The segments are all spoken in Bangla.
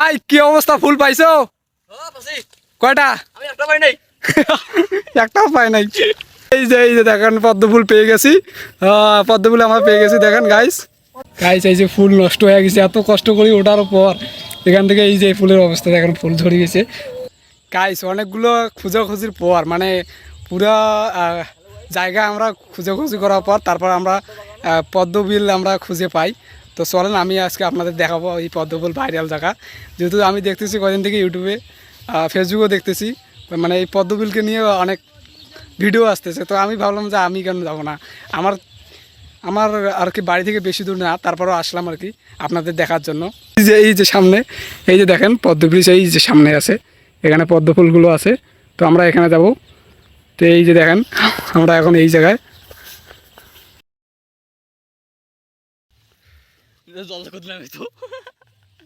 আই কি অবস্থা? ফুল পাইছো? কয়টা? আমি একটা পাই নাই। একটাও পাই নাই। এই যে এই যে দেখেন পদ্ম ফুল পেয়ে গেছি। পদ্ম ফুল আমরা পেয়ে গেছি দেখেন গাইস গাইস এই যে ফুল নষ্ট হয়ে গেছে এত কষ্ট করি ওঠার পর এখান থেকে এই যে ফুলের অবস্থা দেখেন ফুল ঝরে গেছে। গাইস অনেকগুলো খোঁজাখুঁজির পর মানে পুরা জায়গা আমরা খোঁজাখুঁজি করার পর তারপর আমরা আহ, পদ্মবিল আমরা খুঁজে পাই। তো চলেন, আমি আজকে আপনাদের দেখাবো এই পদ্মফুল ভাইরাল জায়গা যেহেতু আমি দেখতেছি কদিন থেকে ইউটিউবে ফেসবুকেও দেখতেছি। মানে এই পদ্মফুলকে নিয়ে অনেক ভিডিও আসতেছে। তো আমি ভাবলাম যে আমি কেন যাব না? আমার আমার আর কি বাড়ি থেকে বেশি দূর না, তারপরেও আসলাম আর কি আপনাদের দেখার জন্য। এই যে এই যে সামনে, এই যে দেখেন পদ্ম এই যে সামনে আছে। এখানে পদ্ম ফুলগুলো আছে। তো আমরা এখানে যাব। তো এই যে দেখেন, আমরা এখন এই জায়গায়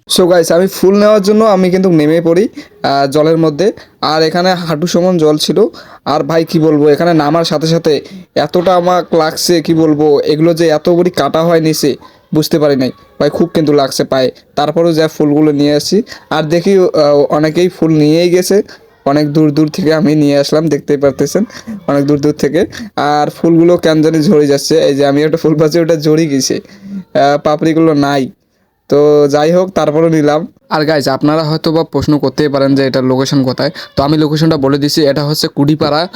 সো গাইস আমি ফুল নেওয়ার জন্য আমি কিন্তু নেমে পড়ি জলের মধ্যে। আর এখানে হাঁটু সমান জল ছিল। আর ভাই, কি বলব, এখানে নামার সাথে সাথে এতটা আমার লাগছে, কি বলব, এগুলো যে এত বড়ি কাটা হয় নিচে, বুঝতে পারি নাই। ভাই, খুব কিন্তু লাগছে পায়ে। তারপরেও যা ফুলগুলো নিয়ে আসছি। আর দেখি অনেকেই ফুল নিয়েই গেছে। অনেক দূর দূর থেকে আমি নিয়ে আসলাম, দেখতেই পারতেছেন। অনেক দূর দূর থেকে। আর ফুলগুলো কেন জানি ঝরে যাচ্ছে। এই যে আমি একটা ফুল পাচ্ছি, ওটা ঝরে গেছে। পাপড়িগুলো নাই। তো যাই হোক তারপরে নিলাম। আর গাইজ আপনারা হয়তো বা প্রশ্ন করতেই পারেন যে এটার লোকেশন কোথায়। তো আমি লোকেশনটা বলে দিছি, এটা হচ্ছে কুড়িপাড়া।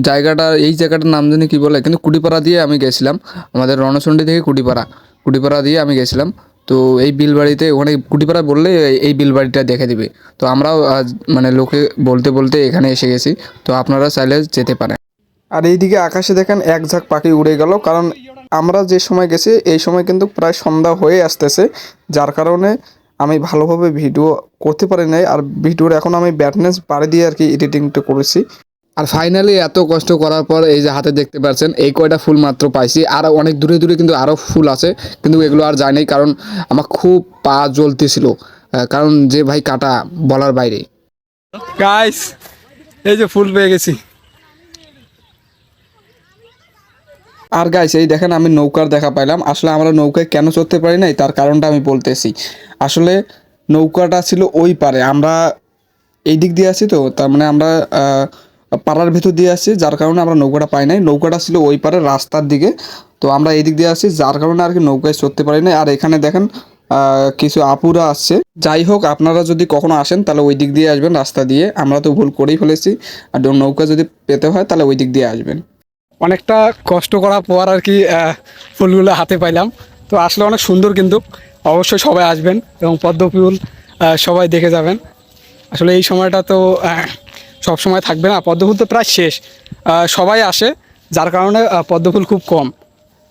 জায়গাটা, এই জায়গাটার নাম জানি কি বলে, কিন্তু কুড়িপাড়া দিয়ে আমি গেছিলাম। আমাদের রণচণ্ডী থেকে কুড়িপাড়া। কুড়িপাড়া দিয়ে আমি গেছিলাম। তো এই বিলবাড়িতে, ওখানে কুটিপাড়া বললে এই- এই বিলবাড়িটা দেখে দিবে। তো আমরাও মানে লোকে বলতে বলতে এখানে এসে গেছি। তো আপনারা চাইলে যেতে পারেন। আর এইদিকে আকাশে দেখেন এক ঝাঁক পাখি উড়ে গেল, কারণ আমরা যে সময় গেছি এই সময় কিন্তু প্রায় সন্ধ্যা হয়ে আসতেছে। যার কারণে আমি ভালোভাবে ভিডিও করতে পারি নাই আর ভিডিওর এখন আমি ব্যাটনেস বাড়ি দিয়ে আর কি এডিটিংটা করেছি। আর ফাইনালি এত কষ্ট করার পর এই যে হাতে দেখতে পাচ্ছেন এই কয়টা ফুল মাত্র পাইছি। আর অনেক দূরে দূরে কিন্তু আরও ফুল আছে কিন্তু এগুলো আর যায়নি কারণ আমার খুব পা জ্বলতেছিল কারণ যে ভাই কাটা বলার বাইরে। গাইস এই যে ফুল পেয়ে গেছি। আর গাইস এই দেখেন আমি নৌকার দেখা পাইলাম। আসলে আমরা নৌকায় কেন চড়তে পারি নাই? তার কারণটা আমি বলতেছি। আসলে নৌকাটা ছিল ওই পারে। আমরা এই দিক দিয়ে আছি তো, তার মানে আমরা পাড়ার ভেতর দিয়ে আসছি যার কারণে আমরা নৌকাটা পাই নাই। নৌকাটা ছিল ওই পারে, রাস্তার দিকে। তো আমরা এই দিক দিয়ে আসছি যার কারণে আর কি নৌকায় চড়তে পারি নাই। আর এখানে দেখেন কিছু আপুরা আসছে যাই হোক, আপনারা যদি কখনো আসেন, তাহলে ওই দিক দিয়ে আসবেন রাস্তা দিয়ে। আমরা তো ভুল করেই ফেলেছি। আর নৌকা যদি পেতে হয়, তাহলে ওই দিক দিয়ে আসবেন। অনেকটা কষ্ট করার পর আর কি ফুলগুলো হাতে পাইলাম। তো আসলে অনেক সুন্দর কিন্তু অবশ্যই সবাই আসবেন এবং পদ্ম ফুল সবাই দেখে যাবেন। আসলে এই সময়টা তো সব সময় থাকবে না পদ্ম ফুল তো প্রায় শেষ। সবাই আসে যার কারণে আহ, পদ্ম ফুল খুব কম।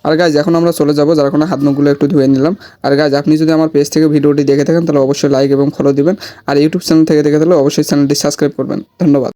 আর গাইজ এখন আমরা চলে যাব যার কারণে হাত মুখগুলো একটু ধুয়ে নিলাম। আর গাইজ আপনি যদি আমার পেজ থেকে ভিডিওটি দেখে থাকেন তাহলে অবশ্যই লাইক এবং ফলো দিবেন। আর ইউটিউব চ্যানেল থেকে দেখে থাকলে অবশ্যই চ্যানেলটি সাবস্ক্রাইব করবেন। ধন্যবাদ।